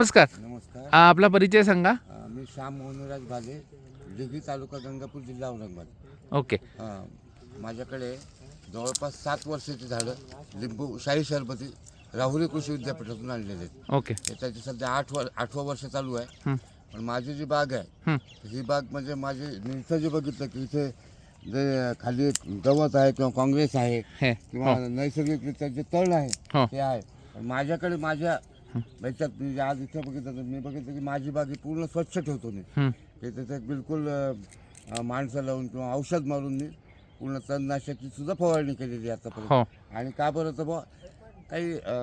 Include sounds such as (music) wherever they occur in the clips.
नमस्कार. नमस्कार. आ, आपला परिचय सांगा. अ, मी श्याम मोहनराज भाले दिघी तालुका गंगापूर जिल्हा औरंगाबाद. ओके. माझ्याकडे जवळपास सात वर्षाची झाडं लिंबू शाही सरबती राहुरी कृषी विद्यापीठातून आणलेले आहेत. ओके. त्याची सध्या आठ वर आठवं वर्ष चालू आहे. हं, पण माझी जी बाग आहे हं, ही बाग म्हणजे माझी मी इथं जे बघितलं की इथे जे खाली गवत आहे किंवा काँग्रेस आहे हे. किंवा हो. नैसर्गिकरित्या जे तण आहे हो. ते आहे. पण माझ्याकडे माझ्या याच्यात मी आज इथं बघितलं तर मी बघितलं की माझी बाग ही पूर्ण स्वच्छ ठेवतो मी. हं, की तिथे बिलकुल अ, माणसं लावून किंवा औषध मारून मी पूर्ण तणनाशकची सुद्धा फवारणी केलेली आहे आतापर्यंत. हो. आणि का बरं तर बुवा काही अ,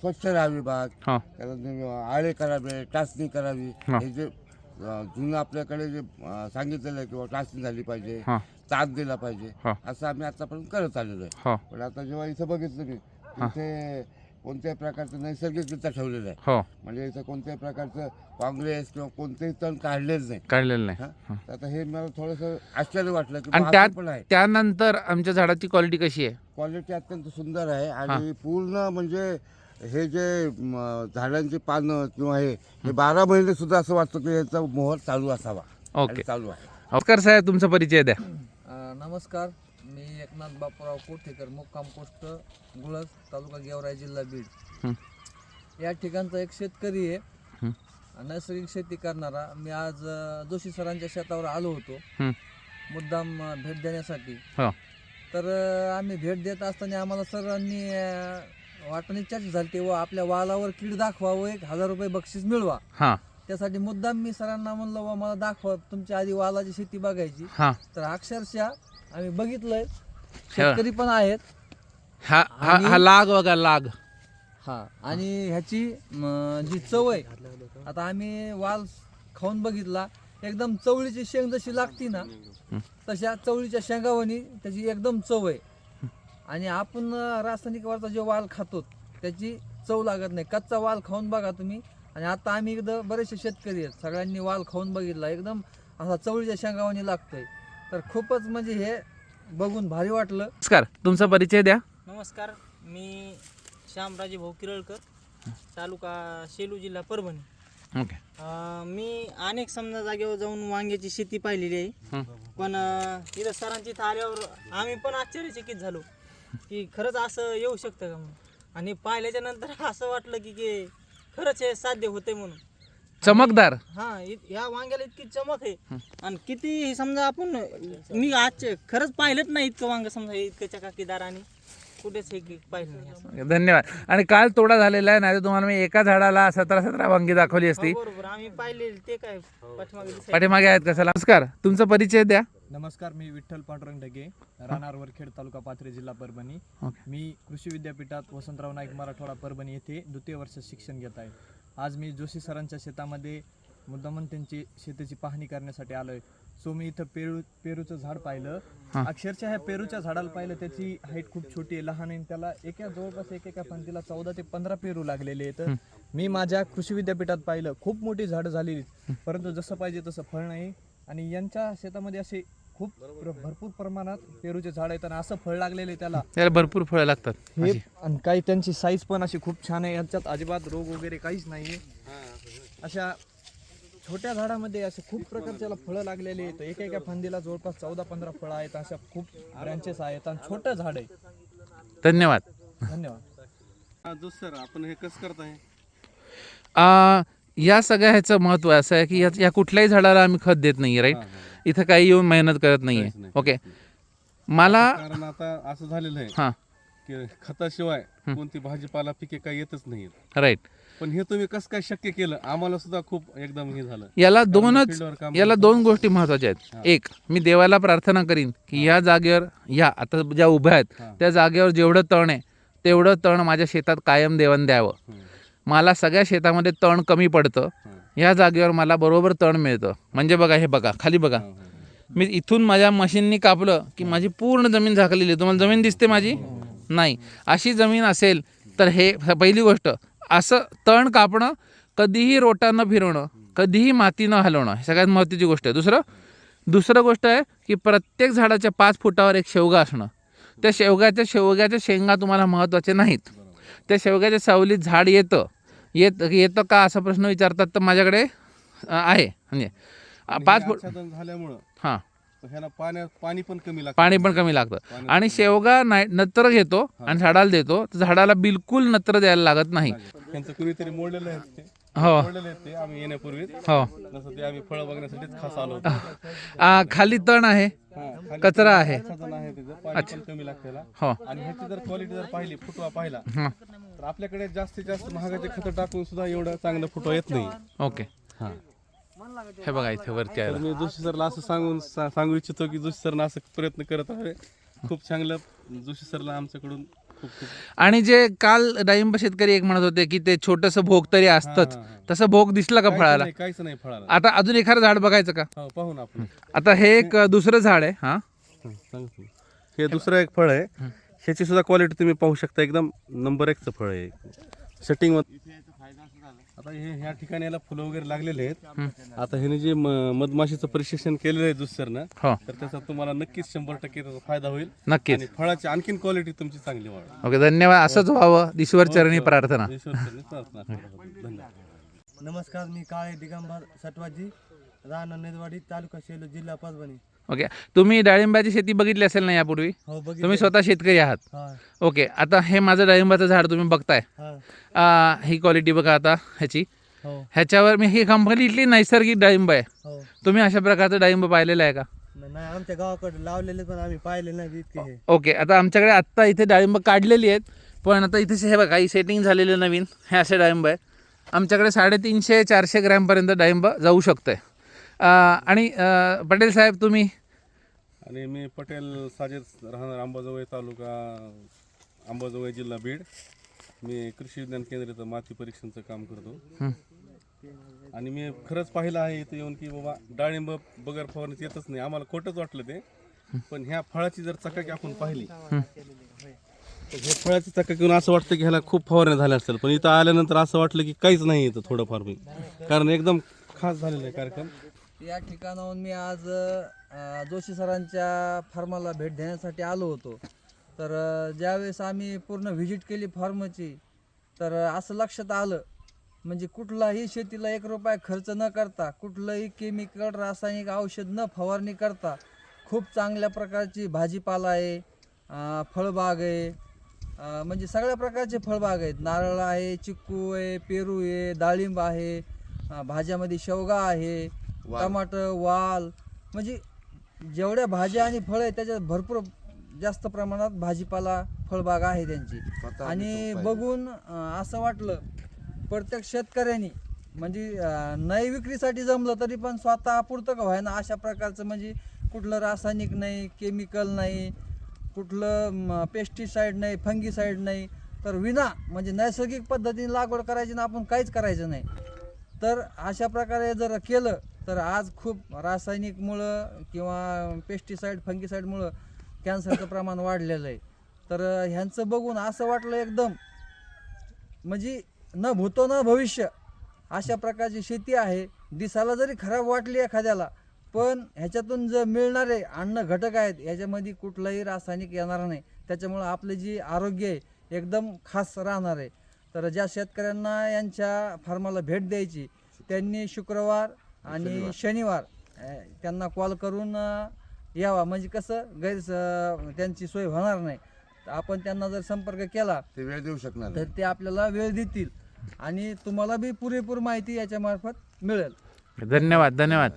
स्वच्छ राहावी बाग हो. त्याला आळे करावे टाचणी करावी हा. हे जे अ, जुनं आपल्याकडे जे अ, सांगितलेलं आहे किंवा टाचणी झाली पाहिजे हा. ताक दिला पाहिजे हा. असं आम्ही आतापर्यंत करत आलेलो आहे. हो. पण आता जेव्हा इथं बघितलं मी इथे कोणत्याही प्रकारचं नैसर्गिकरित्या ठेवलेलं आहे. हो. म्हणजे इथं कोणत्याही प्रकारचं काँग्रेस किंवा कोणतेही तण काढलेच नाही. काढलेलं नाही. हा? तर आता हे मला थोडंसं आश्चर्य वाटलं की आणि असं पण आहे. त्यानंतर आमच्या झाडाची क्वालिटी कशी आहे? क्वालिटी अत्यंत सुंदर आहे आणि पूर्ण म्हणजे हे जे म, झाडांची पानं किंवा हे हे बारा महिने सुद्धा असं वाटतं की याचा मोहर चालू असावा. ओके. चालू आहे. नमस्कार साहेब तुमचा परिचय द्या. अ, नमस्कार. मी एकनाथ बापूराव कोठेकर मुक्काम पोस्ट गुळस तालुका गेवराई जिल्हा बीड. या ठिकाणचा एक शेतकरी आहे. हं, नैसर्गिक शेती करणारा. मी आज जोशी सरांच्या शेतावर आलो होतो. मुद्दाम भेट देण्यासाठी. हो. तर आम्ही भेट देत असताना आम्हाला सरांनी वाटणी चर्चा झाली तेव्हा आपल्या वालावर कीड दाखवा व एक हजार रुपये बक्षीस मिळवा. हां. त्यासाठी मुद्दाम मी सरांना म्हणलं वा मला दाखवा तुमच्या आधी वालाची शेती बघायची. हां. तर अक्षरशः आम्ही बघितलंय. शेतकरी पण आहेत. हा हा हा लाग बघा लाग. हा आणि ह्याची जी चव आहे आता आम्ही वाल खाऊन बघितला एकदम चवळीची शेंग जशी लागती ना तशा चवळीच्या शेंगावणी त्याची एकदम चव आहे आणि आपण अं, रासायनिक वरचा जे वाल खातो त्याची चव लागत नाही. कच्चा वाल खाऊन बघा तुम्ही आणि आता आम्ही एकदम बरेचसे शेतकरी आहेत. सगळ्यांनी वाल खाऊन बघितला. एकदम असा चवळीच्या शेंगावणी लागतोय. तर खूपच म्हणजे हे बघून भारी वाटलं. नमस्कार. तुमचा परिचय द्या. नमस्कार. मी श्यामराजे भाऊ किरळकर तालुका सेलू जिल्हा परभणी. ओके. अं, मी अनेक समजा जागेवर जाऊन वांग्याची शेती पाहिलेली आहे. पण अं, इथं सरांची इथं आल्यावर आम्ही पण आश्चर्यचकित झालो. की खरंच असं येऊ शकतं का म्हणून आणि पाहिल्याच्या नंतर (laughs) असं वाटलं की की खरंच हे साध्य होते म्हणून. चमकदार? हा या वांग्याला इतकी चमक आहे. आणि किती समजा आपण मी आज खरंच पाहिलंच नाही इतकं वांग समजा हे इतकं चकाकीदार आणि कुठेच हे की पाहिलं नाही असं. धन्यवाद. आणि काल तोडा झालेला आहे नाही तुम्हाला मी एका झाडाला सतरा सतरा वांगी दाखवली असती. हो, बरोबर. आम्ही पाहिले ते काय पाठीमागे दिसायचं. पाठीमागे आहेत कशाला नमस्कार. तुमचा परिचय द्या. नमस्कार मी विठ्ठल पांडुरंग ढगे राहणार वरखेड तालुका पाथरी जिल्हा परभणी. ओके. मी कृषी विद्यापीठात वसंतराव नाईक मराठवाडा परभणी येथे द्वितीय वर्ष शिक्षण घेत आहे. आज मी जोशी सरांच्या शेतामध्ये मुद्दामन त्यांची शेतीची पाहणी करण्यासाठी आलोय. सो मी इथं पेरू पेरूचं झाड पाहिलं. अक्षरशः ह्या पेरूच्या झाडाला पाहिलं त्याची हाईट खूप छोटी आहे लहान आहे आणि त्याला एका जवळपास एक एका पंक्तीला चौदा ते पंधरा पेरू लागलेले आहेत. मी माझ्या कृषी विद्यापीठात पाहिलं खूप मोठी झाडं झालेली परंतु जसं पाहिजे तसं फळ नाही. आणि यांच्या शेतामध्ये असे खूप प्र- भरपूर प्रमाणात पेरूचे झाड आहेत आणि असं फळ लागलेले आहे त्याला. त्याला भरपूर फळं लागतात. हे आणि काही त्यांची साईज पण अशी खूप छान आहे. यांच्यात अजिबात रोग वगैरे काहीच नाही अशा छोट्या झाडामध्ये असे खूप प्रकारच्याला फळं लागलेली आहेत. एका एका फांदीला जवळपास चौदा पंधरा फळं आहेत. अशा खूप ब्रँचेस आहेत आणि छोटं झाड आहे. धन्यवाद. धन्यवाद. जो सर आपण हे कसं करताय? आ, या सगळ्या ह्याचं महत्त्व असं आहे की या या कुठल्याही झाडाला आम्ही खत देत नाही राईट इथं काही येऊन मेहनत करत नाही काहीच आहे नाही, ओके मला कारण आता असं झालेलं आहे हां. की खताशिवाय कोणती भाजीपाला पिके काही येतच नाहीत राईट पण हे तुम्ही कसं काय शक्य केलं? आम्हाला सुद्धा खूप एकदम हे झालं. याला दोनच याला. दोन गोष्टी महत्त्वाच्या आहेत. एक मी देवाला प्रार्थना करीन की या जागेवर या आता ज्या उभ्या आहेत. त्या जागेवर जेवढं तण आहे तेवढं तण माझ्या शेतात कायम देवण द्यावं. मला सगळ्या शेतामध्ये तण कमी पडतं. हं, या जागेवर मला बरोबर तण मिळतं. म्हणजे बघा हे बघा खाली बघा. मी इथून माझ्या मशीननी कापलं की माझी पूर्ण जमीन झाकलेली आहे. तुम्हाला जमीन दिसते माझी? नाही. अशी जमीन असेल तर हे पहिली गोष्ट असं तण कापणं कधीही रोटा न फिरवणं कधीही माती न हलवणं हे सगळ्यात महत्त्वाची गोष्ट आहे. दुसरं दुसरं गोष्ट आहे की प्रत्येक झाडाच्या पाच फुटावर एक शेवगा असणं. त्या शेवगाच्या शेवग्याच्या शेंगा तुम्हाला महत्त्वाचे नाहीत. त्या शेवग्याच्या सावलीत झाड येतं. येत येतं का असा प्रश्न विचारतात तर माझ्याकडे आहे. म्हणजे पाच फूट झाल्यामुळं. हां. ह्याला पाणी पण कमी लागतं. पाणी पण कमी लागतं. आणि शेवगा नाही नत्र घेतो आणि झाडाला देतो. तर झाडाला बिलकुल नत्र द्यायला लागत नाही. त्यांचं कुणीतरी मोडलेलं आहे ते. हो. मोडलेले आहेत ते. आम्ही येण्यापूर्वी हो. नसं ते आम्ही फळं बघण्यासाठीच खास आलो होतो. आ, खाली तण आहे. हां, खाली कचरा आहे. आच्छादन आहे त्याचं पाणी पण कमी लागतं त्याला हो. आणि ह्याची जर क्वालिटी जर पाहिली फुटवा पाहिला हां. तर आपल्याकडे जास्तीत जास्त महागाचे खतं टाकून सुद्धा एवढं चांगलं फुटवा येत नाही. ओके. हां बघा इथे वरती तर आहे मी जोशी सरला असं सांगून सा- सांगू इच्छितो की जोशी सरनं असं प्रयत्न करत आहे खूप चांगलं जोशी सरला आमच्याकडून खूप खूप आणि जे काल डाळिंब शेतकरी एक म्हणत होते की ते छोटस भोग तरी असतंच. हां, हां. तसं भोग दिसला का काहीच फळाला? नाही काहीच नाही फळाला. आता अजून एखादं झाड बघायचं का? हो पाहू ना आपण. आता हे एक अ, दुसरं झाड आहे हा. हं, सांग. हे दुसरं एक फळ आहे. ह्याची सुद्धा क्वालिटी तुम्ही पाहू शकता. एकदम नंबर एकचं फळ आहे. सेटिंग आता हे ह्या ठिकाणी याला फुलं वगैरे लागलेले आहेत. आता ह्याने जे म- मधमाशीचं प्रशिक्षण केलेलं आहे दुसरं हो. तर त्याचा तुम्हाला नक्कीच शंभर टक्के त्याचा फायदा होईल. नक्कीच. आणि फळाची आणखीन क्वालिटी तुमची चांगली वाढेल. ओके धन्यवाद. असंच व्हावं. ईश्वर चरणी प्रार्थना. ईश्वरचरणी प्रार्थना. करतो. धन्यवाद. नमस्कार मी काळे दिगंबर सटवाजी राहणार नेदवाडी तालुका सेलू जिल्हा परभणी ओके तुम्ही डाळिंबाची शेती बघितली असेल ना यापूर्वी? हो बघितलं. तुम्ही स्वतः शेतकरी आहात. हा. ओके आता हे माझं डाळिंबाचं झाड तुम्ही बघताय. हा. आ, ही क्वालिटी बघा आता ह्याची. हो. ह्याच्यावर मी ही कंप्लिटली नैसर्गिक डाळिंब आहे. हो. तुम्ही अशा प्रकारचं डाळिंब पाहिलेलं आहे का? नाही आमच्या गावाकडे लावलेले पण आम्ही पाहिले नाही इतके हे. ओके आता आमच्याकडे आत्ता इथे डाळिंब काढलेली आहेत. पण आता इथे हे बघा ही सेटिंग झालेलं नवीन. हे असे डाळिंब आहे आमच्याकडे साडेतीनशे चारशे ग्रॅमपर्यंत डाळिंब जाऊ शकतं आहे आणि पटेल साहेब तुम्ही? आणि मी पटेल साजेद राहणार अंबाजोगाई तालुका अंबाजोगाई जिल्हा बीड. मी कृषी विज्ञान केंद्र इथं माती परीक्षणचं काम करतो. हं. आणि मी खरंच पाहिलं आहे इथं येऊन की बाबा डाळिंब बगर फवारणीच येतच नाही. आम्हाला खोटंच वाटलं ते. पण ह्या फळाची जर चकाकी आपण पाहिली तर ह्या फळाची चकाकी येऊन असं वाटतं की ह्याला खूप फवारण्या झाल्या असतील. पण इथं आल्यानंतर असं वाटलं की काहीच नाही इथं थोडंफार कारण एकदम खास झालेला आहे कार्यक्रम. या ठिकाणाहून मी आज अ, जोशी सरांच्या फार्माला भेट देण्यासाठी आलो होतो. तर अ, ज्यावेळेस आम्ही पूर्ण व्हिजिट केली फार्मची तर असं लक्षात आलं. म्हणजे कुठलाही शेतीला एक रुपया खर्च न करता कुठलंही केमिकल रासायनिक औषध न फवारणी करता खूप चांगल्या प्रकारची भाजीपाला आहे अ, फळबाग आहे. अ, म्हणजे सगळ्या प्रकारचे फळबाग आहेत. नारळ आहे चिक्कू आहे पेरू आहे डाळिंब आहे अ, भाज्यामध्ये शेवगा आहे टमाटर वाल म्हणजे जेवढ्या भाज्या आणि फळं आहेत त्याच्यात भरपूर जास्त प्रमाणात भाजीपाला फळबाग आहे त्यांची. आणि बघून असं वाटलं प्रत्येक शेतकऱ्यांनी म्हणजे नाही विक्रीसाठी जमलं तरी पण स्वतः पुरतं का व्हायना अशा प्रकारचं म्हणजे कुठलं रासायनिक नाही केमिकल नाही कुठलं पेस्टिसाईड नाही फंगीसाईड नाही तर विना म्हणजे नैसर्गिक पद्धतीने लागवड करायची ना आपण काहीच करायचं नाही. तर अशा प्रकारे जर केलं तर आज खूप रासायनिकमुळं किंवा पेस्टिसाईड फंगिसाईडमुळं कॅन्सरचं प्रमाण वाढलेलं आहे. तर ह्यांचं बघून असं वाटलं एकदम म्हणजे न भूतो न भविष्य अशा प्रकारची शेती आहे. दिसायला जरी खराब वाटली एखाद्याला पण ह्याच्यातून जे मिळणारे अन्न घटक आहेत ह्याच्यामध्ये कुठलंही रासायनिक येणार नाही. त्याच्यामुळं आपलं जे आरोग्य आहे एकदम खास राहणार आहे. तर ज्या शेतकऱ्यांना यांच्या फार्माला भेट द्यायची त्यांनी शुक्रवार आणि शनिवार. अ, त्यांना कॉल करून अ, यावा. म्हणजे कसं गैर त्यांची सोय होणार नाही. तर आपण त्यांना जर संपर्क केला ते वेळ देऊ शकणार तर ते आपल्याला वेळ देतील. आणि तुम्हाला बी पुरेपूर माहिती याच्या मार्फत मिळेल. धन्यवाद धन्यवाद.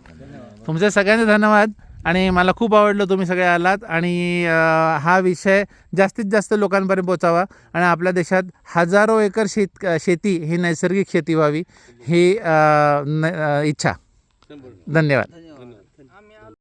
तुमचे सगळ्यांचे धन्यवाद. आणि मला खूप आवडलं तुम्ही सगळे आलात. आणि अ, हा विषय जास्तीत जास्त लोकांपर्यंत पोचावा आणि आपल्या देशात हजारो एकर शेत शेती ही नैसर्गिक शेती व्हावी ही अ, न- अ, इच्छा. धन्यवाद.